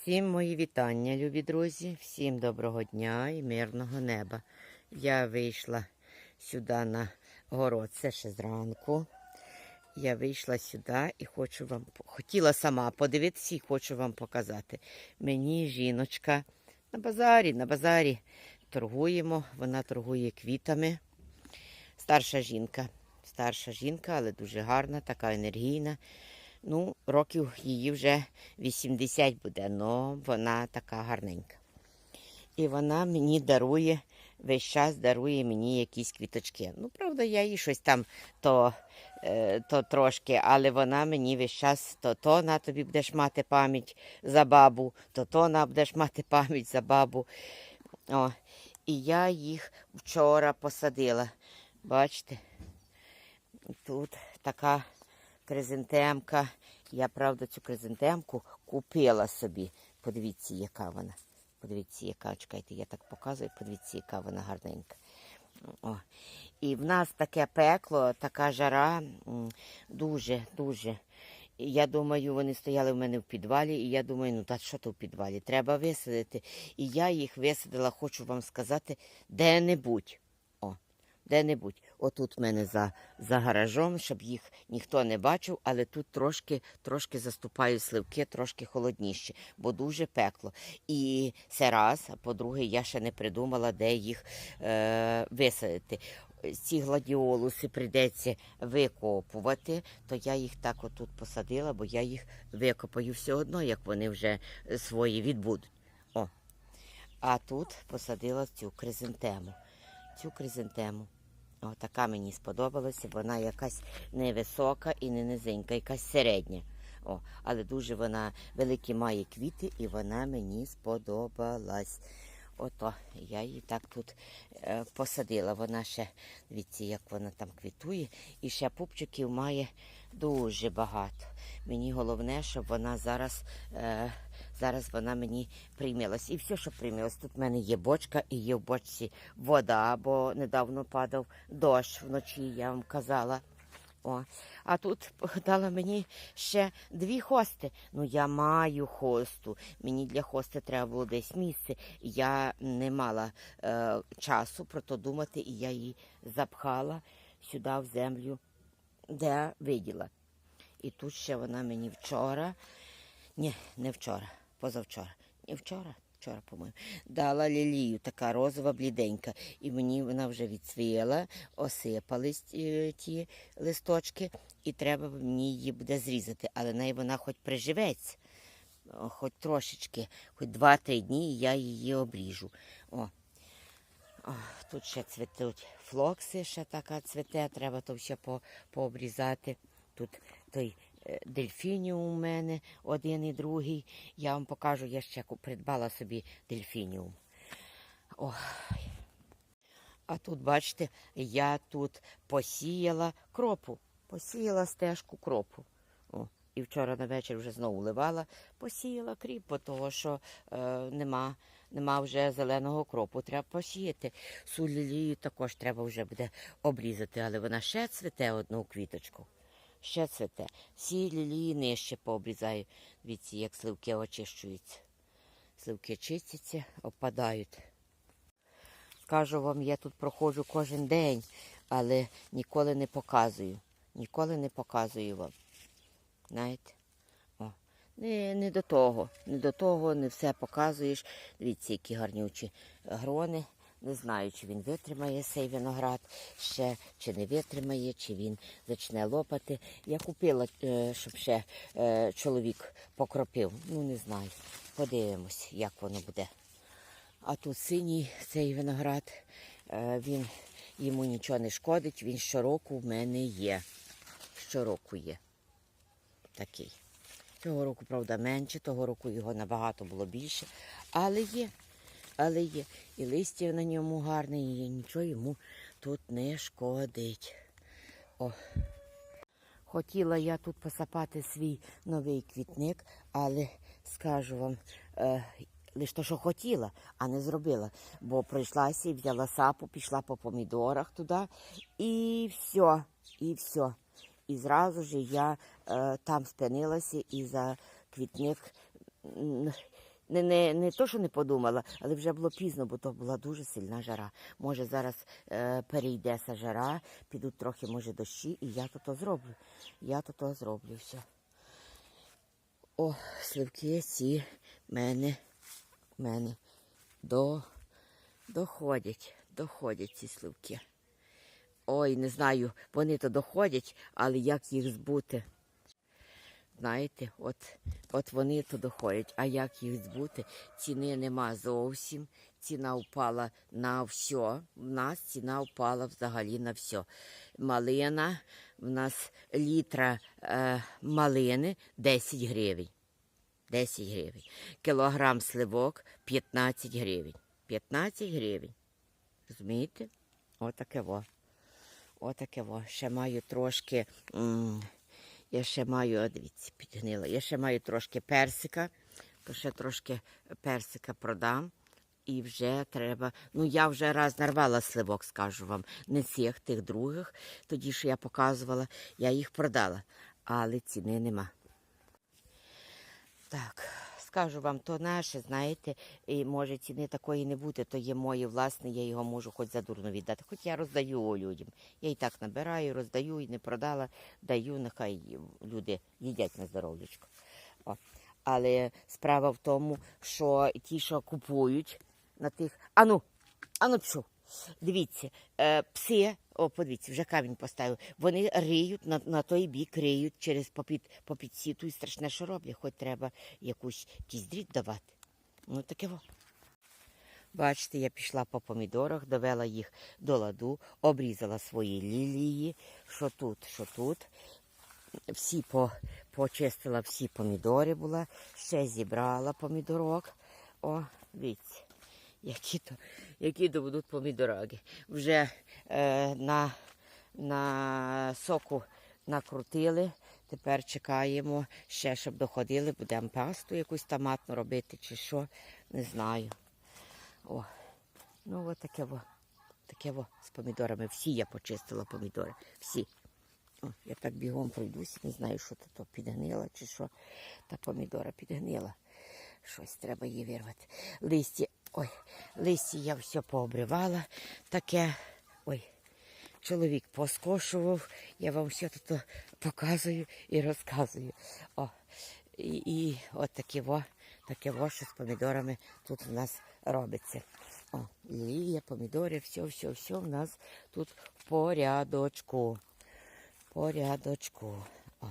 Всім мої вітання, любі друзі, всім доброго дня і мирного неба. Я вийшла сюди на город, це ще зранку. Я вийшла сюди і хочу вам, хотіла сама подивитися і хочу вам показати. Мені жіночка на базарі, на базарі торгуємо, вона торгує квітами. Старша жінка, старша жінка, але дуже гарна, така енергійна. Ну, років її вже 80 буде, але вона така гарненька. І вона мені дарує, весь час дарує мені якісь квіточки. Ну, правда, я їй щось там то, е, то трошки, але вона мені весь час то то на тобі будеш мати пам'ять за бабу, то то на будеш мати пам'ять за бабу. О, і я їх вчора посадила. Бачите? Тут така кризантемка. Я, правда, цю кризантемку купила собі. Подивіться, яка вона. Подивіться, яка, чекайте, я так показую, подивіться, яка вона гарненька. О. І в нас таке пекло, така жара, дуже, дуже. Я думаю, вони стояли в мене в підвалі, і я думаю, ну та що то в підвалі? Треба висадити. І я їх висадила, хочу вам сказати, де-небудь. Де-небудь. Отут в мене за, за гаражом, щоб їх ніхто не бачив, але тут трошки, трошки заступають сливки, трошки холодніше, бо дуже пекло. І це раз, а по-друге, я ще не придумала, де їх е, висадити. Ці гладіолуси прийдеться викопувати, то я їх так отут посадила, бо я їх викопаю все одно, як вони вже свої відбудуть. О. А тут посадила цю кризантему. Цю кризантему. О, така мені сподобалася. Вона якась невисока і не низенька, якась середня. О, але дуже вона великі має квіти, і вона мені сподобалась. Ото я її так тут е, посадила. Вона ще, дивіться, як вона там квітує. І ще пупчиків має дуже багато. Мені головне, щоб вона зараз, е, зараз вона мені приймилась. І все, що приймилось. Тут в мене є бочка і є в бочці вода, бо недавно падав дощ вночі, я вам казала. О, а тут дала мені ще дві хости. Ну, я маю хосту. Мені для хости треба було десь місце. Я не мала е, часу про то думати, і я її запхала сюди в землю, де виділа. І тут ще вона мені вчора, ні, не вчора, позавчора, не вчора. Вчора, по-моєму, дала лілію, така розова, бліденька. І мені вона вже відцвіла, осипались е, ті листочки, і треба мені її буде зрізати. Але неї вона хоч приживеться, хоч трошечки, хоч два-три дні, і я її обріжу. О. О, тут ще цвітуть флокси, ще така цвіте, треба то ще по, пообрізати. Тут той дельфініум у мене один і другий. Я вам покажу, я ще придбала собі дельфініум. А тут, бачите, я тут посіяла кропу. Посіяла стежку кропу. О, і вчора на вечір вже знову ливала, посіяла кріп, бо того, що е, нема, нема вже зеленого кропу. Треба посіяти. Сулілію також треба вже буде обрізати, але вона ще цвіте одну квіточку. Ще цвіте. Всі лілії нижче пообрізаю. Дивіться, як сливки очищуються. Сливки чистяться, опадають. Скажу вам, я тут проходжу кожен день, але ніколи не показую. Ніколи не показую вам. Знаєте? О. Не, не до того. Не до того, не все показуєш. Дивіться, які гарнючі грони. Не знаю, чи він витримає цей виноград ще, чи не витримає, чи він почне лопати. Я купила, е, щоб ще е, чоловік покропив. Ну, не знаю. Подивимось, як воно буде. А тут синій цей виноград, е, він йому нічого не шкодить, він щороку в мене є. Щороку є такий. Цього року, правда, менше, того року його набагато було більше, але є. Але є. І листя на ньому гарне, і нічого йому тут не шкодить. О. Хотіла я тут посапати свій новий квітник, але скажу вам, е, лише то, що хотіла, а не зробила. Бо прийшлася і взяла сапу, пішла по помідорах туди, і все, і все. І зразу ж я е, там спинилася і за квітник не, не, не то, що не подумала, але вже було пізно, бо то була дуже сильна жара. Може, зараз е, перейдеться жара, підуть трохи, може, дощі, і я то то зроблю. Я то то зроблю все. О, сливки ці мене, мене до, доходять, доходять ці сливки. Ой, не знаю, вони то доходять, але як їх збути? Знаєте, от, от вони то доходять. А як їх збути? Ціни нема зовсім. Ціна впала на все. У нас ціна впала взагалі на все. Малина, в нас літра е, малини 10 гривень. 10 гривень. Кілограм сливок 15 гривень. 15 гривень. Розумієте? Отаке во. Отаке во. Ще маю трошки. м, я ще маю, дивіться, підгнила. Я ще маю трошки персика, то ще трошки персика продам. І вже треба. Ну, я вже раз нарвала сливок, скажу вам. Не цих, тих других. Тоді, що я показувала, я їх продала. Але ціни нема. Так, скажу вам, то наше, знаєте, і може ціни такої не бути, то є моє власне, я його можу хоч за дурно віддати. Хоч я роздаю людям. Я і так набираю, роздаю і не продала, даю, нехай люди їдять на здоров'ячко. Але справа в тому, що ті, що купують на тих. Ану, ану пішов. Дивіться, е, пси, о, подивіться, вже камінь поставив. Вони риють на, на той бік, риють через попід, попід сіту і страшне, що роблять, хоч треба якусь якийсь дріт давати. Ну таке во. Бачите, я пішла по помідорах, довела їх до ладу, обрізала свої лілії, що тут, що тут. Всі по, почистила всі помідори була, ще зібрала помідорок. О, дивіться, які то, які то будуть помідораги. Вже е, на, на соку накрутили. Тепер чекаємо ще, щоб доходили, будемо пасту якусь томатну робити чи що, не знаю. О, ну от таке во. Таке во з помідорами. Всі я почистила помідори. Всі. О, я так бігом пройдусь, не знаю, що то підгнила чи що. Та помідора підгнила. Щось треба її вирвати. Листі, ой, листі я все пообривала. Таке. Ой, чоловік поскошував. Я вам все тут показую і розказую. О, і, і от таке во, таке во, що з помідорами тут у нас робиться. О, лілія, помідори, все, все, все в нас тут в порядочку. Порядочку. О.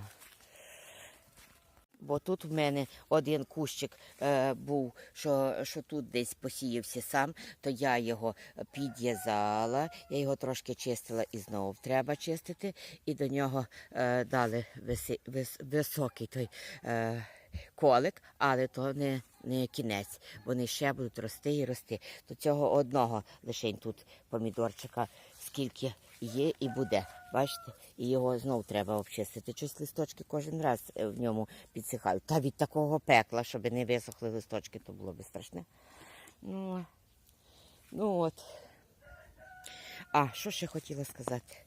Бо тут в мене один кущик е, був, що, що тут десь посіявся сам, то я його підв'язала, я його трошки чистила і знову треба чистити. І до нього е, дали виси, вис, високий той е, колик, але то не, не кінець. Вони ще будуть рости і рости. До цього одного лише тут помідорчика, скільки є і буде. Бачите, і його знов треба обчистити. Щось листочки кожен раз е, в ньому підсихають. Та від такого пекла, щоб не висохли листочки, то було би страшне. Ну, ну от. А, що ще хотіла сказати?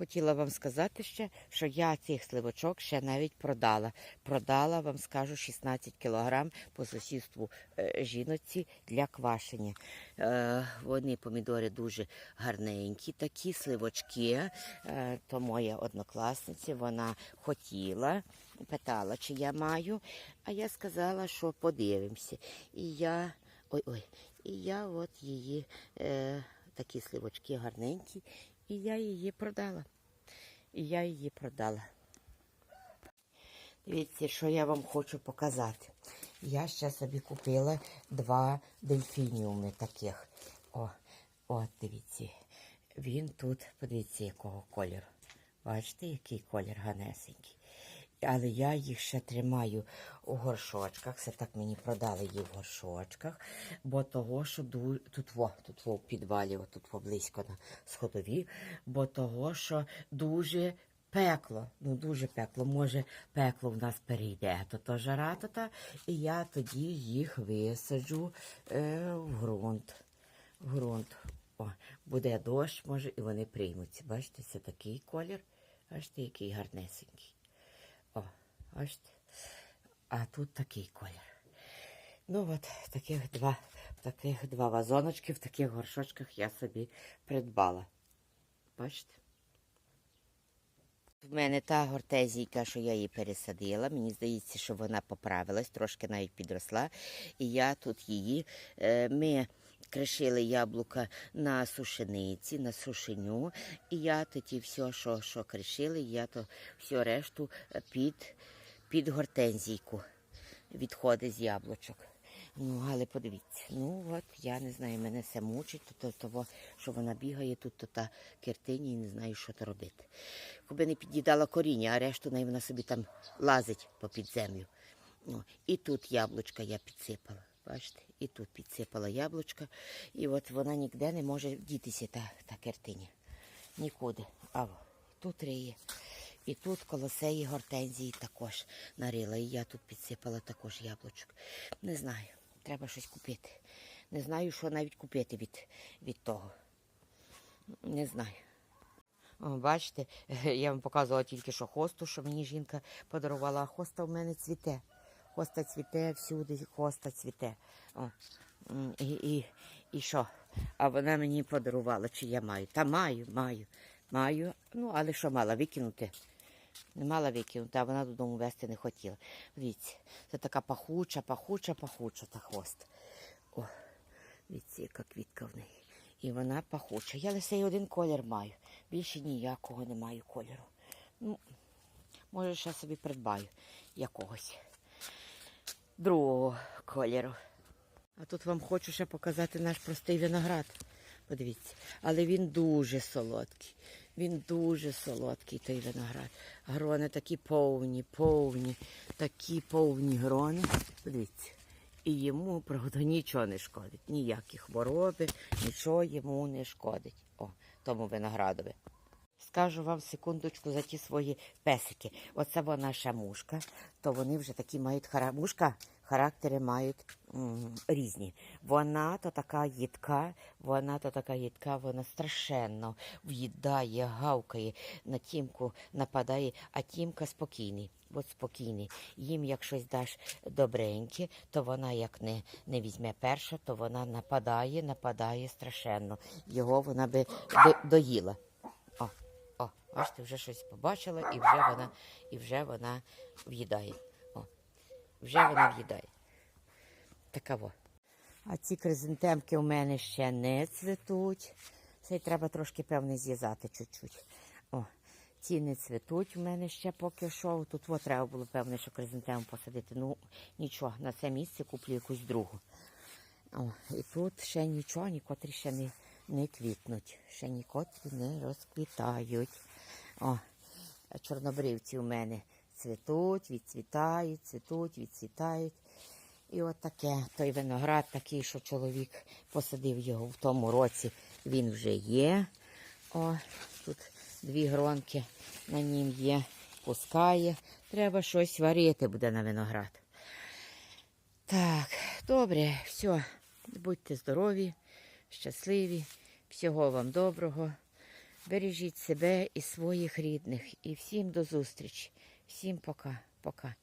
Хотіла вам сказати ще, що я цих сливочок ще навіть продала. Продала, вам скажу, 16 кілограм по сусідству е, жіноці для квашення. Е, вони помідори дуже гарненькі, такі сливочки. Е, то моя однокласниця, вона хотіла, питала, чи я маю, а я сказала, що подивимося. І я, ой-ой, і я от її, такі сливочки гарненькі, і я її продала. І я її продала. Дивіться, що я вам хочу показати. Я ще собі купила два дельфініуми таких. О, от, дивіться. Він тут, подивіться, якого кольору. Бачите, який колір ганесенький. Але я їх ще тримаю у горшочках. Це так мені продали їх в горшочках, бо того, що ду... тут во, тут во в підвалі, тут во близько на сходові, бо того, що дуже пекло, ну дуже пекло. Може, пекло в нас перейде, то то жара, то та, і я тоді їх висаджу е, в ґрунт. В ґрунт. О, буде дощ, може, і вони приймуться. Бачите, це такий колір. Бачите, який гарнесенький. О, бачите? А тут такий колір. Ну от таких два, таких два вазоночки в таких горшочках я собі придбала. Бачите? В мене та гортезійка, що я її пересадила. Мені здається, що вона поправилась, трошки навіть підросла. І я тут її. е, Ми кришили яблука на сушениці, на сушеню. І я тоді все, що, що кришили, я то все решту е, під, під гортензійку відходи з яблучок. Ну, але подивіться, ну от я не знаю, мене все мучить, то, то того, що вона бігає тут, то та киртині і не знаю, що то робити. Коби не під'їдала коріння, а решту неї вона собі там лазить попід землю. Ну, і тут яблучка я підсипала. Бачите, і тут підсипала яблучка, і от вона ніде не може дітися, та, та киртиня. Нікуди. А тут риє. І тут коло сеї гортензії також нарила. І я тут підсипала також яблучок. Не знаю, треба щось купити. Не знаю, що навіть купити від, від того. Не знаю. Бачите, я вам показувала тільки що хосту, що мені жінка подарувала, а хоста в мене цвіте. Хоста цвіте, всюди хоста цвіте. О, і, і, і що? А вона мені подарувала, чи я маю? Та маю, маю, маю. Ну, але що мала викинути? Не мала викинути, а вона додому вести не хотіла. Дивіться, це така пахуча, пахуча, пахуча та хвост. О, дивіться, яка квітка в неї. І вона пахуча. Я лише один колір маю. Більше ніякого не маю кольору. Ну, може, ще собі придбаю якогось другого кольору. А тут вам хочу ще показати наш простий виноград. Подивіться. Але він дуже солодкий. Він дуже солодкий, той виноград. Грони такі повні, повні, такі повні грони. Подивіться. І йому, правда, нічого не шкодить. Ніякі хвороби, нічого йому не шкодить. О, тому виноградові. Скажу вам секундочку за ті свої песики. Оце вона наша мушка, то вони вже такі мають хара... мушка, характери мають різні. Вона то така їдка, вона то така їдка, вона страшенно в'їдає, гавкає, на тімку нападає, а тімка спокійний. От спокійний. Їм як щось даш добреньке, то вона як не, не візьме перша, то вона нападає, нападає страшенно. Його вона би до- доїла. О, о, бачите, вже щось побачила, і вже вона, і вже вона в'їдає. О, вже вона в'їдає. Такаво. А ці кризантемки у мене ще не цвітуть. Це треба трошки, певне, зв'язати чуть-чуть. О, ці не цвітуть у мене ще поки що. Тут от треба було, певне, що кризантему посадити. Ну, нічого, на це місце куплю якусь другу. О, і тут ще нічого, нікотрі ще не, не квітнуть, ще нікотрі не розквітають. О, чорнобривці у мене цвітуть, відцвітають, цвітуть, відцвітають. І от таке, той виноград такий, що чоловік посадив його в тому році, він вже є. О, тут дві гронки на нім є, пускає. Треба щось варити буде на виноград. Так, добре, все. Будьте здорові, щасливі, всього вам доброго. Бережіть себе і своїх рідних. І всім до зустрічі. Всім пока, пока.